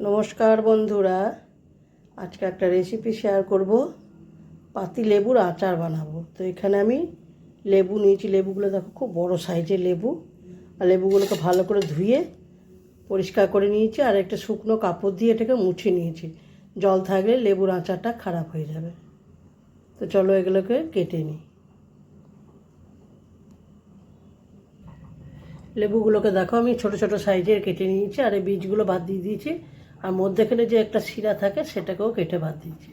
নমস্কার বন্ধুরা, আজকে একটা রেসিপি শেয়ার করব। পাতি লেবুর আচার বানাবো। তো এখানে আমি লেবু নিয়েছি। লেবুগুলো দেখো খুব বড় সাইজের লেবু। আর লেবুগুলোকে ভালো করে ধুয়ে পরিষ্কার করে নিয়েছি। আর একটা শুকনো কাপড় দিয়ে এটাকে মুছে নিয়েছি। জল থাকলে লেবুর আচারটা খারাপ হয়ে যাবে। তো চলো এগুলোকে কেটে নিই। লেবুগুলোকে দেখো আমি ছোট ছোট সাইজের কেটে নিয়েছি। আর এই বীজগুলো বাদ দিয়ে দিয়েছি। আর মধ্যেখানে যে একটা শিরা থাকে, সেটাকেও কেটে বাদ দিয়েছি।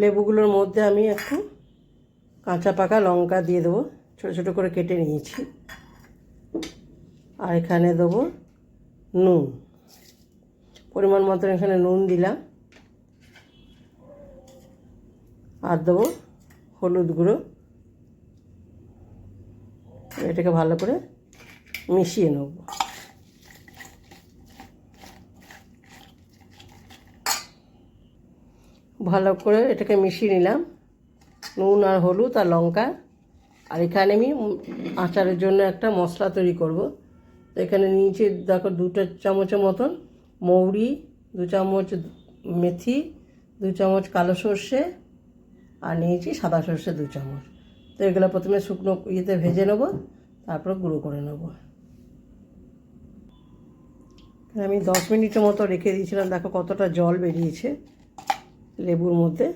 লেবুগুলোর মধ্যে আমি একটু কাঁচা পাকা লঙ্কা দিয়ে দেবো। ছোটো ছোটো করে কেটে নিয়েছি। আর এখানে দেবো নুন। পরিমাণ মতন এখানে নুন দিলাম। আর দেবো হলুদ গুঁড়ো। এটাকে ভালো করে মিশিয়ে নেব। ভালো করে এটাকে মিশিয়ে নিলাম। নুন আর হলুদ আর লঙ্কা। আর এখানে আমি আচারের জন্য একটা মশলা তৈরি করব। তো এখানে নিয়েছি দেখো দুটো চামচের মতন মৌরি, দু চামচ মেথি, দু চামচ কালো সর্ষে আর নিয়েছি সাদা সর্ষে দু চামচ। তো এগুলো প্রথমে শুকনো ইয়েতে ভেজে নেব। তারপর গুঁড়ো করে নেব। আমি দশ মিনিটের মতো রেখে দিয়েছিলাম। দেখো কতটা জল বেরিয়েছে লেবুর মধ্যে।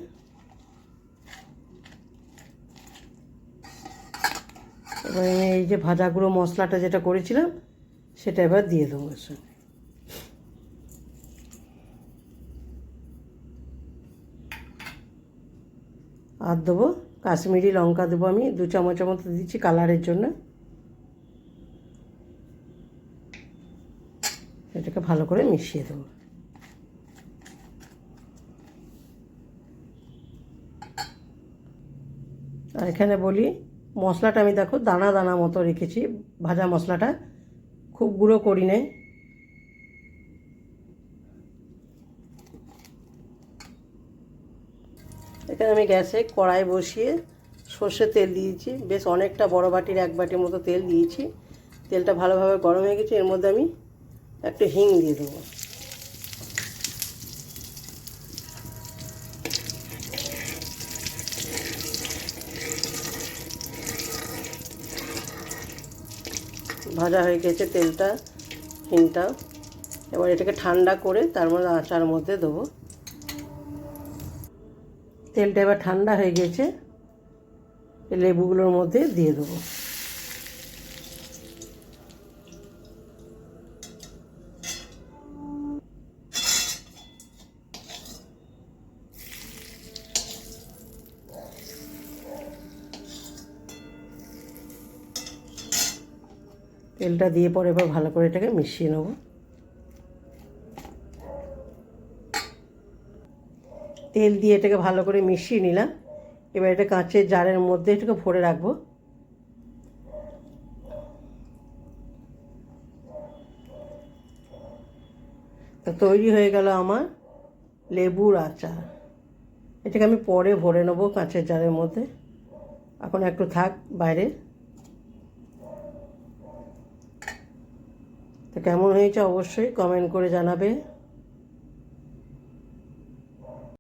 এবার আমি এই যে ভাজা গুঁড়ো মশলাটা যেটা করেছিলাম, সেটা এবার দিয়ে দেবো এর সঙ্গে। আর দেবো কাশ্মীরি লঙ্কা দেবো আমি। দু চামচের মতো দিচ্ছি কালারের জন্য। এটাকে ভালো করে মিশিয়ে দেবো। আর এখানে বলি, মশলাটা আমি দেখো দানা দানা মতো রেখেছি, ভাজা মশলাটা খুব গুঁড়ো করি নাই। এখানে আমি গ্যাসে কড়াই বসিয়ে সর্ষে তেল দিয়েছি, বেশ অনেকটা বড় বাটির এক বাটির মতো তেল দিয়েছি। তেলটা ভালোভাবে গরম হয়ে গেছে, এর মধ্যে আমি একটু হিং দিয়ে দেবো। ভাজা হয়ে গেছে তেলটা, হিংটা। এবার এটাকে ঠান্ডা করে তার মধ্যে আচার মধ্যে দেবো। তেলটা এবার ঠান্ডা হয়ে গেছে, লেবুগুলোর মধ্যে দিয়ে দেবো। তেলটা দিয়ে পরে এবার ভালো করে এটাকে মিশিয়ে নেব। তেল দিয়ে এটাকে ভালো করে মিশিয়ে নিলাম। এবার এটা কাঁচের জারের মধ্যে এটাকে ভরে রাখব। তো তৈরি হয়ে গেল আমার লেবুর আচার। এটাকে আমি পরে ভরে নেব কাঁচের জারের মধ্যে। এখন একটু থাক বাইরে। কেমন হয়েছে অবশ্যই কমেন্ট করে জানাবে।